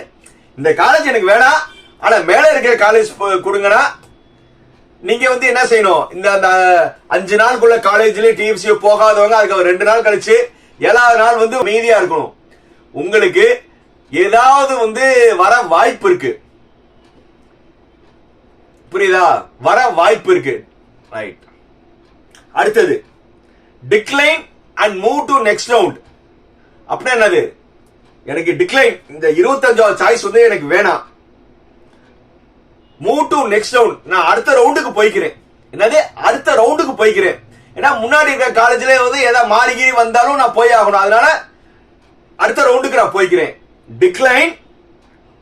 இந்த காலேஜ் எனக்கு வேணாம். ஆனா மேல இருக்கிற காலேஜ் கொடுங்கன்னா நீங்க வந்து என்ன செய்யணும்? இந்த அந்த அஞ்சு நாளுக்குள்ள காலேஜ்ல டிஎம்சி போகாதவங்க அதுக்கு ரெண்டு நாள் கழிச்சு ஏழாவது நாள் வந்து மீதியா இருக்கணும். உங்களுக்கு ஏதாவது வந்து வர வாய்ப்பு இருக்கு. புரியுதா? வர வாய்ப்பு இருக்கு. ரைட் அடுத்தது decline and move to next round அப்படின்னா என்னது? எனக்கு டிக்ளைன் இந்த இருபத்தஞ்சாவது சாய்ஸ் வந்து எனக்கு வேணாம். மூவ் டு நெக்ஸ்ட் ரவுண்ட் நான் அடுத்த ரவுண்டுக்கு போய்க்கிறேன். என்னது? அடுத்த ரவுண்டுக்கு போய்க்கிறேன். ஏன்னா முன்னாடி இருக்கிற காலேஜ்ல வந்து ஏதாவது மாறிக்கிறி வந்தாலும் நான் போய் ஆகணும். அதனால அடுத்த ரவுண்டுக்கு நான் போய்க்கிறேன். Decline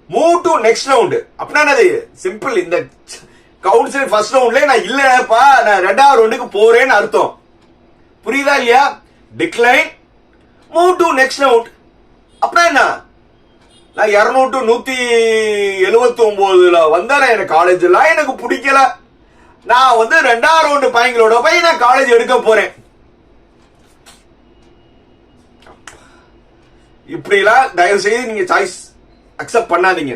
move to next round அப்படின்னா என்னது? சிம்பிள் இந்த கவுன்சிலிங் ஃபர்ஸ்ட் ரவுண்ட்ல நான் இல்லப்பா. நான் ரெண்டாவது ரவுண்டுக்கு போறேன்னு அர்த்தம். புரியுதா இல்லையா? Decline move to next round அப்புறம் என்ன? நான் இரநூட்டு நூற்றி நூத்தி எழுவத்தி ஒன்பதுல வந்தேன் எனக்கு காலேஜ்லாம் எனக்கு பிடிக்கல. நான் வந்து ரெண்டாவது ரவுண்டு பையங்களோட போய் நான் காலேஜ் எடுக்க போறேன். இப்படிலாம் தயவு செய்து நீங்க சாய்ஸ் அக்செப்ட் பண்ணாதீங்க.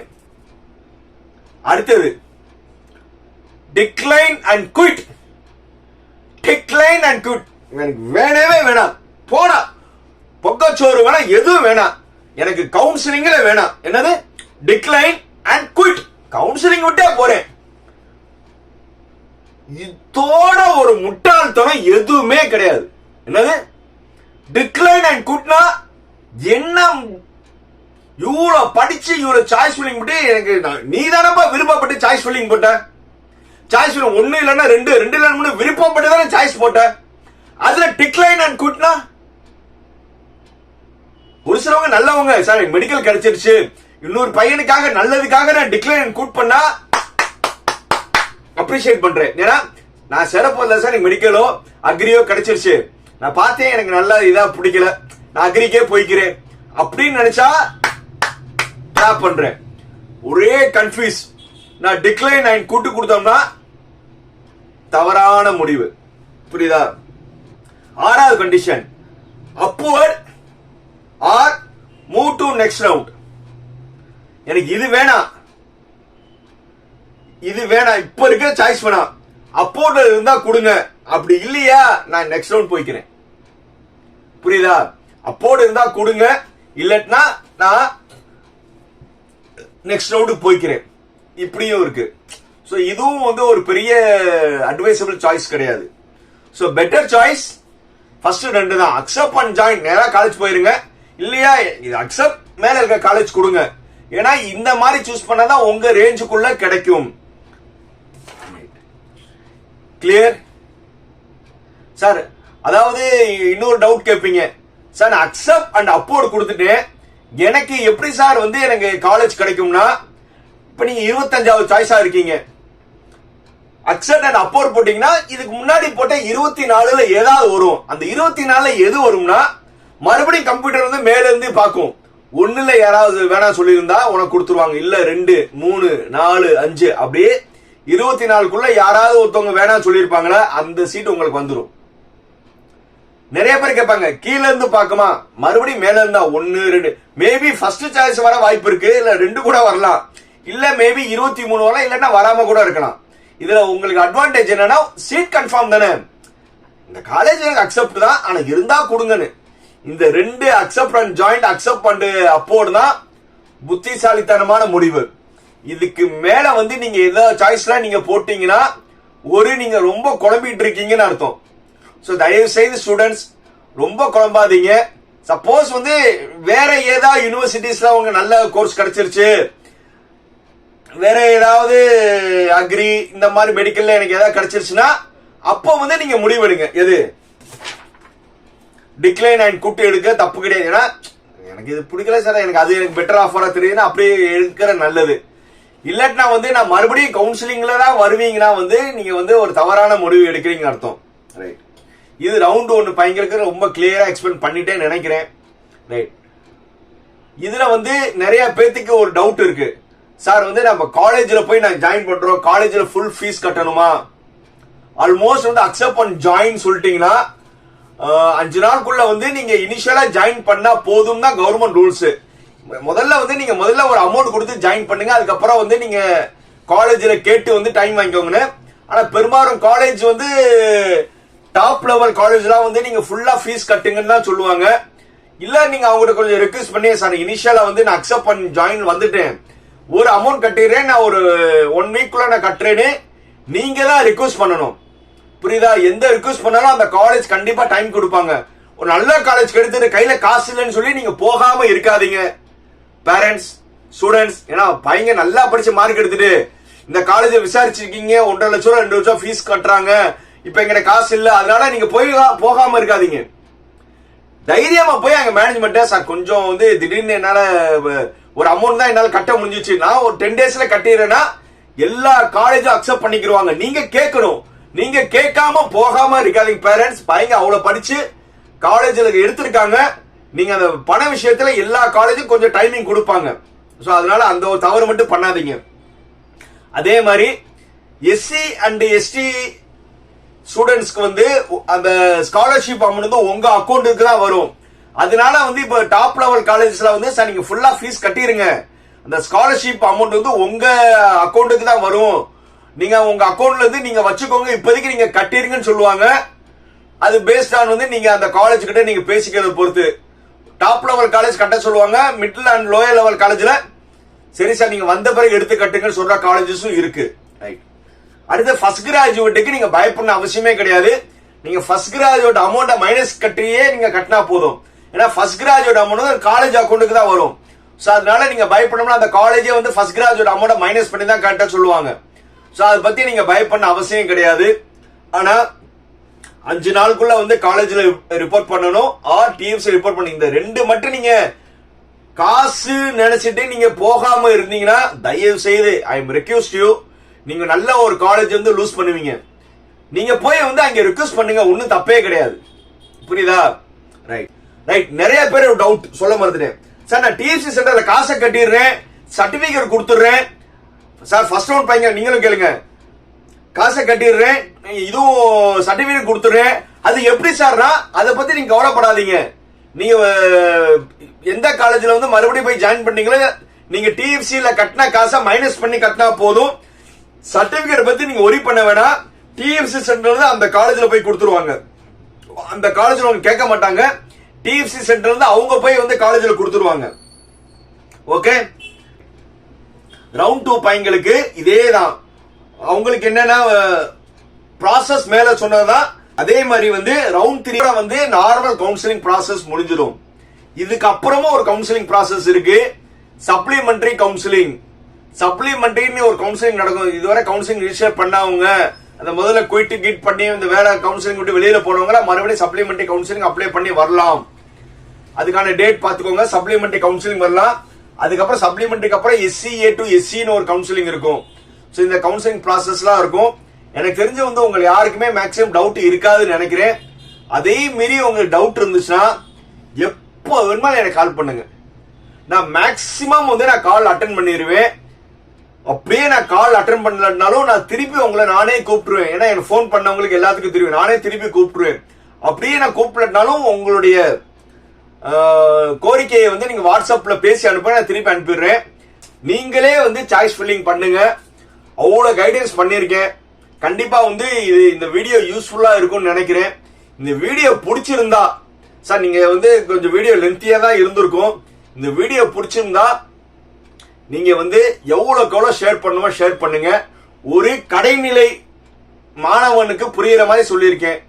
அடுத்தது decline and quit decline and quit எனக்கு வேணவே வேணாம். போனா பொக்கச்சோறு வேணாம் எதுவும் வேணாம். எனக்கு கவுன்சிலிங்ல வேணாம். என்னது? டிக்ளைன் அண்ட் குயிட் கவுன்சிலிங் விட்டே போறேன். இதோட ஒரு முட்டாள்தனம் எதுவுமே கிடையாது. என்னது? டிக்ளைன் அண்ட் குட்னா என்ன இவ்வளோ படிச்சு இவ்வளோ சாய்ஸ் ஃபில்லிங் போட்டு எனக்கு நான்- நீ தானப்பா விருப்பப்பட்டு சாய்ஸ் ஃபில்லிங் போட்ட? சாய்ஸ் ஃபில்லிங் ஒன்று இல்லைன்னா ரெண்டு ரெண்டு இல்லைன்னா மூணு விருப்பப்பட்டு தானே சாய்ஸ் போட்ட? அதில் டிக்ளைன் அண்ட் குட்னா ஒரு சிலவங்க நல்லவங்க. சார் மெடிக்கல் கிடைச்சிருச்சு. இன்னொரு பையனுக்காக நல்லதுக்காக நான் டிக்ளைன் கூட் பண்ணா அப்ரிஷியேட் பண்றேன். ஏன்னா நான் சிறப்பு இல்லை சார் எனக்கு மெடிக்கலோ அக்ரியோ கிடைச்சிருச்சு. நான் பார்த்தேன் எனக்கு நல்லா இதா பிடிக்கல. நான் அக்ரிக்கே போய்க்கிறேன். அப்படின்னு நினைச்சா ட்ராப் பண்றேன். ஒரே கன்ஃபியூஸ் நான் டிக்ளைன் நான் கூட்டு கொடுத்தோம்னா தவறான முடிவு. புரியுதா? ஆறாவது condition upward or move to next round எனக்கு இது வேணாம் இது வேணாம் இப்ப இருக்க சாய்ஸ் வேணாம் அப்போர்ட்ல இருந்தா கொடுங்க. அப்படி இல்லையா? நான் நெக்ஸ்ட் ரவுண்ட் போய்க்கிறேன். புரியுதா? அப்போர்டு இருந்தா கொடுங்க. இல்லட்னா நான் நெக்ஸ்ட் ரவுண்டுக்கு போய்க்கிறேன். இப்படியும் இருக்கு. ஸோ இதுவும் வந்து ஒரு பெரிய அட்வைசபிள் சாய்ஸ் கிடையாது. ஸோ பெட்டர் சாய்ஸ் ஃபர்ஸ்ட் ரெண்டு தான். அக்செப்ட் அண்ட் ஜாயின் நேராக காலேஜ் போயிருங்க. இல்லையா? இது அக்செப்ட் மேல இருக்க காலேஜ் கொடுங்க. ஏன்னா இந்த மாதிரி சூஸ் பண்ணாதான் உங்க ரேஞ்சுக்குள்ள கிடைக்கும். கிளியர் சார் அதாவது இன்னொரு டவுட் கேட்பீங்க சார் நான் அக்செப்ட் அண்ட் அப்போர்டு கொடுத்துட்டேன். எனக்கு எப்படி சார் வந்து எனக்கு காலேஜ் கிடைக்கும்னா இப்போ நீங்க இருபத்தஞ்சாவது சாய்ஸா இருக்கீங்க. அக்செப்ட் அண்ட் அப்போர்ட் போட்டீங்கன்னா இதுக்கு முன்னாடி போட்ட இருபத்தி நாலுல ஏதாவது வரும். அந்த இருபத்தி நாலுல எது வரும்னா மறுபடியும் கம்ப்யூட்டர் வந்து மேல இருந்து பார்க்கும். ஒண்ணுல யாராவது வேணாம் சொல்லியிருந்தா உனக்கு கொடுத்துருவாங்க. இல்ல ரெண்டு மூணு நாலு அஞ்சு. அப்படியே இருபத்தி நாலுக்குள்ள யாராவது ஒருத்தவங்க வேணாம் சொல்லியிருப்பாங்களா அந்த சீட் உங்களுக்கு வந்துடும் நிறைய பேர் கேட்பாங்க கீழே இருந்து பார்க்குமா? மறுபடியும் மேல இருந்தா ஒன்னு ரெண்டு. மேபி ஃபர்ஸ்ட் சாய்ஸ் வர வாய்ப்பு இருக்கு இல்ல ரெண்டு கூட வரலாம். இல்ல மேபி இருபத்தி மூணு வரலாம் இல்லைன்னா வராம கூட இருக்கலாம். இதுல உங்களுக்கு அட்வான்டேஜ் என்னன்னா சீட் கன்ஃபார்ம் தானே. இந்த காலேஜ் எனக்கு அக்செப்ட் தான் ஆனா இருந்தா கொடுங்கன்னு. இந்த ரெண்டு accept and join accept and upward தான் புத்திசாலித்தனமான முடிவு. இதுக்கு மேல வந்து நீங்க ஏதாவது சாய்ஸ்லாம் நீங்க போட்டீங்கன்னா ஒரு நீங்க ரொம்ப குழம்பிட்டு இருக்கீங்கன்னு அர்த்தம். ஸோ தயவு செய்து ஸ்டூடெண்ட்ஸ் ரொம்ப குழம்பாதீங்க. சப்போஸ் வந்து வேற ஏதாவது யூனிவர்சிட்டிஸ்ல அவங்க நல்ல கோர்ஸ் கிடைச்சிருச்சு. வேற ஏதாவது அக்ரி இந்த மாதிரி மெடிக்கல்ல எனக்கு ஏதாவது கிடைச்சிருச்சுன்னா அப்போ வந்து நீங்க முடிவெடுங்க. எது? டிக்ளைன் அண்ட் கூட்டு எடுக்க தப்பு கிடையாது. ஏன்னா எனக்கு இது பிடிக்கல சார். எனக்கு அது எனக்கு பெட்டர் ஆஃபராக தெரியுதுன்னா அப்படியே எடுக்கிற நல்லது. இல்லாட்டினா வந்து நான் மறுபடியும் கவுன்சிலிங்கில் தான் வருவீங்கன்னா வந்து நீங்கள் வந்து ஒரு தவறான முடிவு எடுக்கிறீங்க அர்த்தம். ரைட் இது ரவுண்ட் ஒன்று பையங்களுக்கு ரொம்ப கிளியராக எக்ஸ்பிளைன் பண்ணிட்டே நினைக்கிறேன். ரைட் இதில் வந்து நிறைய பேர்த்துக்கு ஒரு டவுட் இருக்கு. சார் வந்து நம்ம காலேஜில் போய் நான் ஜாயின் பண்ணுறோம் காலேஜில் ஃபுல் ஃபீஸ் கட்டணுமா? ஆல்மோஸ்ட் வந்து அக்செப்ட் பண்ண ஜாயின் சொல்லிட்டீங்கன்னா அஞ்சு நாளுக்குள்ள வந்து நீங்க இனிஷியலா ஜாயின் பண்ணா போதும் தான் கவர்மெண்ட் ரூல்ஸ் முதல்ல வந்து நீங்க முதல்ல ஒரு அமௌண்ட் கொடுத்து ஜாயின் பண்ணுங்க. அதுக்கப்புறம் வந்து நீங்க காலேஜ்ல கேட்டு வந்து டைம் வாங்கிக்கோங்கன்னு. ஆனா பெரும்பாலும் காலேஜ் வந்து டாப் லெவல் காலேஜ்லாம் வந்து நீங்க ஃபுல்லா ஃபீஸ் கட்டுங்கன்னு தான் சொல்லுவாங்க. இல்ல நீங்க அவங்ககிட்ட கொஞ்சம் ரெக்வஸ்ட் பண்ணி சார் இனிஷியலா வந்து நான் அக்செப்ட் பண்ணி ஜாயின் வந்துட்டேன். ஒரு அமௌண்ட் கட்டிடுறேன் நான் ஒரு ஒன் வீக்குள்ள நான் கட்டுறேன்னு நீங்க தான் ரிக்வஸ்ட் பண்ணணும். புரியுதா? எந்த ரிக்வஸ்ட் பண்ணாலும் அந்த காலேஜ் கண்டிப்பா டைம் கொடுப்பாங்க. ஒரு நல்ல காலேஜ் கிடைத்தது கையில காசு இல்லைன்னு சொல்லி நீங்க போகாம இருக்காதீங்க. பேரண்ட்ஸ் ஸ்டூடெண்ட்ஸ் ஏன்னா பையங்க நல்லா படிச்சு மார்க் எடுத்துட்டு இந்த காலேஜை விசாரிச்சிருக்கீங்க ஒன்றரை லட்சம் ரூபா ரெண்டு லட்சம் ஃபீஸ் கட்டுறாங்க. இப்ப எங்கிட்ட காசு இல்ல அதனால நீங்க போய் போகாம இருக்காதீங்க. தைரியமா போய் அங்க மேனேஜ்மெண்ட்டை சார் கொஞ்சம் வந்து திடீர்னு என்னால ஒரு அமௌண்ட் தான் என்னால கட்ட முடிஞ்சிச்சு. நான் ஒரு டென் டேஸ்ல கட்டிடுறேன்னா எல்லா காலேஜும் அக்செப்ட் பண்ணிக்கிருவாங்க. நீங்க கேட்கணும். நீங்க கேட்காம போகாம இருக்காதீங்க பேரண்ட்ஸ் பையங்க அவ்வளவு படிச்சு காலேஜில் எடுத்திருக்காங்க. நீங்க அந்த பண விஷயத்துல எல்லா காலேஜும் கொஞ்சம் டைமிங் கொடுப்பாங்க. ஸோ அதனால அந்த ஒரு தவறு மட்டும் பண்ணாதீங்க. அதே மாதிரி எஸ்சி அண்ட் எஸ்டி ஸ்டூடெண்ட்ஸ்க்கு வந்து அந்த ஸ்காலர்ஷிப் அமௌண்ட் வந்து உங்க அக்கௌண்ட்டுக்கு தான் வரும். அதனால வந்து இப்போ டாப் லெவல் காலேஜஸ்ல வந்து சார் நீங்க ஃபுல்லா ஃபீஸ் கட்டிருங்க. அந்த ஸ்காலர்ஷிப் அமௌண்ட் வந்து உங்க அக்கௌண்ட்டுக்கு தான் வரும். நீங்க உங்க அக்கௌண்ட்ல இருந்து நீங்க வச்சுக்கோங்க இப்போதைக்கு நீங்க கட்டிருங்கன்னு சொல்லுவாங்க. அது பேஸ்ட் ஆன் வந்து நீங்க அந்த காலேஜ் கிட்ட நீங்க பேசிக்கிறத பொறுத்து. டாப் லெவல் காலேஜ் கட்ட சொல்லுவாங்க மிடில் அண்ட் லோயர் லெவல் காலேஜ்ல சரி சார் நீங்க வந்த பிறகு எடுத்து கட்டுங்கன்னு சொல்ற காலேஜஸும் இருக்கு. ரைட் அடுத்து ஃபர்ஸ்ட் கிராஜுவேட்டுக்கு நீங்க பயப்படணும் அவசியமே கிடையாது. நீங்க ஃபர்ஸ்ட் கிராஜுவேட் அமௌண்ட்டை மைனஸ் கட்டியே நீங்க கட்டினா போதும். ஏன்னா ஃபர்ஸ்ட் கிராஜுவேட் அமௌண்ட் காலேஜ் அக்கௌண்ட்டுக்கு தான் வரும். ஸோ அதனால நீங்க பயப்படணும்னா அந்த காலேஜே வந்து ஃபர்ஸ்ட் கிராஜுவேட் அமௌண்ட்டை மைனஸ் பண்ணி தான் கட்ட சொல்லுவாங்க. ஸோ அதை பற்றி நீங்கள் பயப்பட அவசியம் கிடையாது. ஆனால் அஞ்சு நாளுக்குள்ள வந்து காலேஜில் ரிப்போர்ட் பண்ணணும். ஆர் டிஎஃப்சி ரிப்போர்ட் பண்ணி இந்த ரெண்டு மட்டும் நீங்க காசு நினைச்சிட்டு நீங்க போகாம இருந்தீங்கன்னா தயவு செய்து ஐ எம் ரெக்யூஸ்ட் யூ நீங்க நல்ல ஒரு காலேஜ் வந்து லூஸ் பண்ணுவீங்க. நீங்க போய் வந்து அங்க ரிக்வஸ்ட் பண்ணுங்க. ஒன்றும் தப்பே கிடையாது. புரியுதா? ரைட் ரைட் நிறைய பேர் டவுட் சொல்ல மறந்துட்டேன். சார் நான் டிஎஃப்சி சென்டர்ல காசை கட்டிடுறேன். சர்டிபிகேட் கொடுத்துட்றேன். சார் ஃபர்ஸ்ட் ரவுண்ட் பையன் நீங்களும் கேளுங்க. காசை கட்டிடுறேன் இதுவும் சர்டிபிகேட் கொடுத்துடுறேன். அது எப்படி சார்னா அதை பத்தி நீங்க கவலைப்படாதீங்க. நீங்க எந்த காலேஜ்ல வந்து மறுபடியும் போய் ஜாயின் பண்ணீங்களோ நீங்க டிஎஃப்சியில கட்டின காசை மைனஸ் பண்ணி கட்டினா போதும். சர்டிபிகேட் பத்தி நீங்க ஒரி பண்ண வேணாம். டிஎஃப்சி சென்டர்ல அந்த காலேஜ்ல போய் கொடுத்துருவாங்க. அந்த காலேஜ்ல அவங்க கேட்க மாட்டாங்க. டிஎஃப்சி சென்டர்ல அவங்க போய் வந்து காலேஜ்ல கொடுத்துருவாங்க. ஓகே ரவுண்ட் டூ பையங்களுக்கு இதே தான் அவங்களுக்கு என்னன்னா ப்ராசஸ் மேல சொன்னதுதான். அதே மாதிரி வந்து ரவுண்ட் த்ரீ வந்து நார்மல் கவுன்சிலிங் ப்ராசஸ் முடிஞ்சிடும். இதுக்கப்புறமும் ஒரு கவுன்சிலிங் ப்ராசஸ் இருக்கு. சப்ளிமெண்டரி கவுன்சிலிங் சப்ளிமெண்டரின்னு ஒரு கவுன்சிலிங் நடக்கும். இதுவரை கவுன்சிலிங் ரிஜிஸ்டர் பண்ணவங்க அந்த முதல்ல குயிட்டு கிட் பண்ணி இந்த வேலை கவுன்சிலிங் விட்டு வெளியில போனவங்க மறுபடியும் சப்ளிமெண்டரி கவுன்சிலிங் அப்ளை பண்ணி வரலாம். அதுக்கான டேட் பார்த்துக்கோங்க. சப்ளிமெண்டரி கவுன்சிலிங் வரலாம். அதுக்கப்புறம் சப்ளிமெண்ட்டுக்கு அப்புறம் எஸ்சிஏ டு எஸ்சின்னு ஒரு கவுன்சிலிங் இருக்கும். ஸோ இந்த கவுன்சிலிங் ப்ராசஸ்லாம் இருக்கும். எனக்கு தெரிஞ்சு வந்து உங்களுக்கு யாருக்குமே மேக்ஸிமம் டவுட் இருக்காதுன்னு நினைக்கிறேன். அதே மீறி உங்களுக்கு டவுட் இருந்துச்சுன்னா எப்போ வேணுமாலும் எனக்கு கால் பண்ணுங்க. நான் மேக்ஸிமம் வந்து நான் கால் அட்டன் பண்ணிடுவேன் அப்படியே நான் கால் அட்டன் பண்ணலனாலும் நான் திருப்பி உங்களை நானே கூப்பிட்டுருவேன். ஏன்னா எனக்கு ஃபோன் பண்ணவங்களுக்கு எல்லாத்துக்கும் தெரியும். நானே திருப்பி கூப்பிட்டுருவேன். அப்படியே நான் கூப்பிடலனாலும் உங்களுடைய கோரிக்கையை வந்து நீங்க வாட்ஸ்அப்ல பேசி அனுப்ப நான் திருப்பி அனுப்பிடுறேன். நீங்களே வந்து சாய்ஸ் ஃபில்லிங் பண்ணுங்க. அவ்வளோ கைடன்ஸ் பண்ணியிருக்கேன். கண்டிப்பா வந்து இது இந்த வீடியோ யூஸ்ஃபுல்லா இருக்கும்னு நினைக்கிறேன். இந்த வீடியோ பிடிச்சிருந்தா சார் நீங்க வந்து கொஞ்சம் வீடியோ லென்த்தியா தான் இருந்திருக்கும். இந்த வீடியோ பிடிச்சிருந்தா நீங்க வந்து எவ்வளோக்கு எவ்வளோ ஷேர் பண்ணுமோ ஷேர் பண்ணுங்க. ஒரு கடைநிலை மாணவனுக்கு புரியுற மாதிரி சொல்லியிருக்கேன்.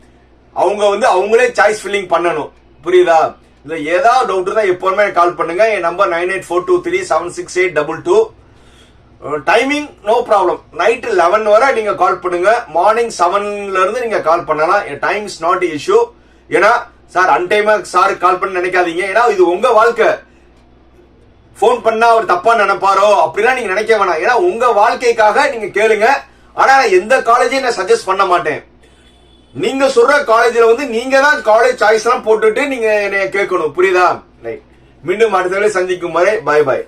அவங்க வந்து அவங்களே சாய்ஸ் ஃபில்லிங் பண்ணணும். புரியுதா? இல்லை ஏதாவது டவுட் இருந்தால் எப்போதுமே கால் பண்ணுங்க. என் number nine eight four two three seven six eight double two. Timing no problem night eleven வரை நீங்கள் கால் பண்ணுங்க. மார்னிங் செவன்ல இருந்து கால் பண்ணலாம். டைம் இஸ் நாட் இஷ்யூ ஏன்னா சார் அன்டைமாக சார் கால் பண்ண நினைக்காதீங்க. ஏன்னா இது உங்கள் வாழ்க்கை. ஃபோன் பண்ணால் அவர் தப்பாக நினைப்பாரோ? அப்படிலாம் நீங்கள் நினைக்க வேணாம். ஏன்னா உங்கள் வாழ்க்கைக்காக நீங்கள் கேளுங்க. ஆனால் நான் எந்த காலேஜையும் நான் சஜஸ்ட் பண்ண மாட்டேன். நீங்க சொல்ற காலேஜ்ல வந்து நீங்க தான் காலேஜ் சாய்ஸ் எல்லாம் போட்டுட்டு நீங்க என்னைய கேட்கணும். புரியுதா? ரைட் மீண்டும் அடுத்த வேலை சந்திக்கும் வரை பாய் பாய்